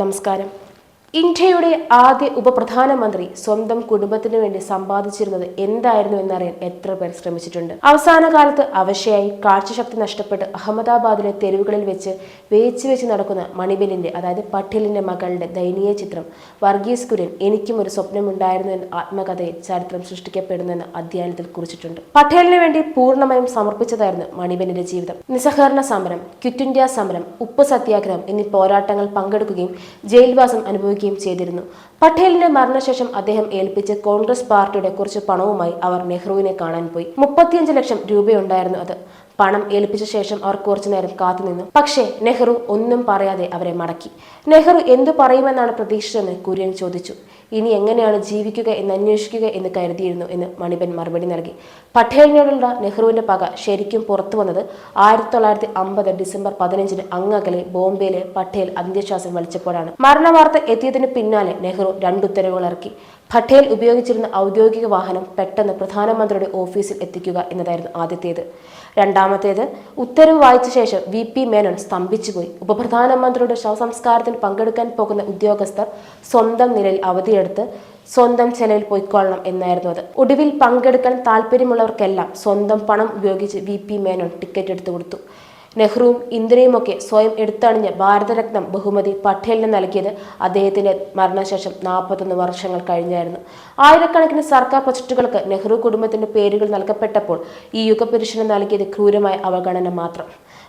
നമസ്കാരം. ഇന്ത്യയുടെ ആദ്യ ഉപപ്രധാനമന്ത്രി സ്വന്തം കുടുംബത്തിന് വേണ്ടി സമ്പാദിച്ചിരുന്നത് എന്തായിരുന്നു എന്നറിയാൻ എത്ര പേർ ശ്രമിച്ചിട്ടുണ്ട്. അവസാന കാലത്ത് അവശയായി കാഴ്ചശക്തി നഷ്ടപ്പെട്ട് അഹമ്മദാബാദിലെ തെരുവുകളിൽ വെച്ച് വേച്ച് വെച്ച് നടക്കുന്ന മണിബലിന്റെ അതായത് പട്ടേലിന്റെ മകളുടെ ദയനീയ ചിത്രം വർഗീസ് കുര്യൻ എനിക്കും ഒരു സ്വപ്നമുണ്ടായിരുന്നു എന്ന ആത്മകഥയിൽ ചരിത്രം സൃഷ്ടിക്കപ്പെടുന്നെന്ന് അധ്യയനത്തിൽ കുറിച്ചിട്ടുണ്ട്. പട്ടേലിന് വേണ്ടി പൂർണമായും സമർപ്പിച്ചതായിരുന്നു മണിബലിന്റെ ജീവിതം. നിസ്സഹകരണ സമരം ക്വിറ്റ് ഇന്ത്യ സമരം ഉപ്പ് സത്യാഗ്രഹം എന്നീ പോരാട്ടങ്ങൾ പങ്കെടുക്കുകയും ജയിൽവാസം അനുഭവിക്കുകയും ചെയ്തിരുന്നു. പട്ടേലിന്റെ മരണശേഷം അദ്ദേഹം ഏൽപ്പിച്ച കോൺഗ്രസ് പാർട്ടിയുടെ കുറച്ച് പണവുമായി അവർ നെഹ്റുവിനെ കാണാൻ പോയി. മുപ്പത്തിയഞ്ച് ലക്ഷം രൂപയുണ്ടായിരുന്നു അത്. പണം ഏൽപ്പിച്ച ശേഷം അവർ കുറച്ചു നേരം കാത്തുനിന്നു പക്ഷേ നെഹ്റു ഒന്നും പറയാതെ അവരെ മടക്കി. നെഹ്റു എന്തു പറയുമെന്നാണ് പ്രതീക്ഷിച്ചതെന്ന് കുര്യൻ ചോദിച്ചു. ഇനി എങ്ങനെയാണ് ജീവിക്കുക എന്ന് അന്വേഷിക്കുക എന്ന് കരുതിയിരുന്നു എന്ന് മണിബൻ മറുപടി നൽകി. പട്ടേലിനോടുള്ള നെഹ്റുവിന്റെ പക ശരിക്കും പുറത്തു വന്നത് ആയിരത്തി തൊള്ളായിരത്തി അമ്പത് ഡിസംബർ പതിനഞ്ചിന് അങ്ങകലെ ബോംബെയിലെ പട്ടേൽ അന്ത്യശ്വാസം വലിച്ചപ്പോഴാണ്. മരണവാർത്ത എത്തിയതിന് പിന്നാലെ നെഹ്റു രണ്ടുത്തരവുകൾ ഇറക്കി പട്ടേൽ ഉപയോഗിച്ചിരുന്ന ഔദ്യോഗിക വാഹനം പെട്ടെന്ന് പ്രധാനമന്ത്രിയുടെ ഓഫീസിൽ എത്തിക്കുക എന്നതായിരുന്നു ആദ്യത്തേത്. രണ്ടാമത്തേത് ഉത്തരവ് വായിച്ച ശേഷം വി പി മേനോൻ സ്തംഭിച്ചുപോയി. ഉപപ്രധാനമന്ത്രിയുടെ ശവസംസ്കാരത്തിന് പങ്കെടുക്കാൻ പോകുന്ന ഉദ്യോഗസ്ഥർ സ്വന്തം നിലയിൽ അവധിയെടുത്ത് സ്വന്തം ചെലവിൽ പൊയ്ക്കൊള്ളണം എന്നായിരുന്നു അത്. ഒടുവിൽ പങ്കെടുക്കാൻ താല്പര്യമുള്ളവർക്കെല്ലാം സ്വന്തം പണം ഉപയോഗിച്ച് വി പി മേനോൻ ടിക്കറ്റ് എടുത്തു കൊടുത്തു നെഹ്റുവും ഇന്ദിരയുമൊക്കെ സ്വയം എടുത്തണിഞ്ഞ ഭാരതരത്നം ബഹുമതി പട്ടേലിന് നൽകിയത് അദ്ദേഹത്തിന്റെ മരണശേഷം നാൽപ്പത്തൊന്ന് വർഷങ്ങൾ കഴിഞ്ഞായിരുന്നു. ആയിരക്കണക്കിന് സർക്കാർ പ്രൊജക്ടുകൾക്ക് നെഹ്റു കുടുംബത്തിന്റെ പേരുകൾ നൽകപ്പെട്ടപ്പോൾ ഈ യുഗപുരുഷന് നൽകിയത് ക്രൂരമായ അവഗണന മാത്രം.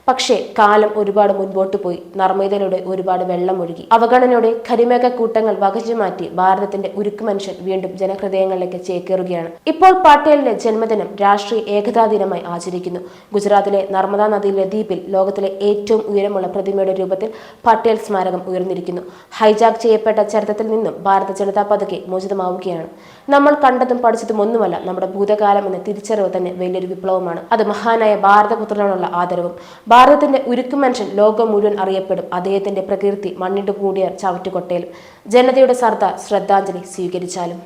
പക്ഷേ കാലം ഒരുപാട് മുൻപോട്ട് പോയി. നർമ്മദയിലൂടെ ഒരുപാട് വെള്ളം ഒഴുകി. അവഗണനയുടെ കരിമേഘ കൂട്ടങ്ങൾ വകച്ചു മാറ്റി ഭാരതത്തിന്റെ ഉരുക്ക് മനുഷ്യൻ വീണ്ടും ജനഹൃദയങ്ങളിലേക്ക് ചേക്കേറുകയാണ്. ഇപ്പോൾ പട്ടേലിന്റെ ജന്മദിനം രാഷ്ട്രീയ ഏകതാ ദിനമായി ആചരിക്കുന്നു. ഗുജറാത്തിലെ നർമ്മദാ നദിയിലെ ദ്വീപിൽ ലോകത്തിലെ ഏറ്റവും ഉയരമുള്ള പ്രതിമയുടെ രൂപത്തിൽ പട്ടേൽ സ്മാരകം ഉയർന്നിരിക്കുന്നു. ഹൈജാക്ക് ചെയ്യപ്പെട്ട ചരിത്രത്തിൽ നിന്നും ഭാരത ജനതാ പതുക്കെ മോചിതമാവുകയാണ്. നമ്മൾ കണ്ടതും പഠിച്ചതും ഒന്നുമല്ല നമ്മുടെ ഭൂതകാലം എന്ന തിരിച്ചറിവ് തന്നെ വലിയൊരു വിപ്ലവമാണ്. അത് മഹാനായ ഭാരതപുത്രനോടുള്ള ആദരവും ഭാരതത്തിന്റെ ഉരുക്കു മനുഷ്യൻ ലോകം മുഴുവൻ അറിയപ്പെടും. അദ്ദേഹത്തിന്റെ പ്രകൃതി മണ്ണിട്ട് കൂടിയ ചവറ്റുകൊട്ടയിലും ജനതയുടെ സർദാർ ശ്രദ്ധാഞ്ജലി സ്വീകരിച്ചാലും.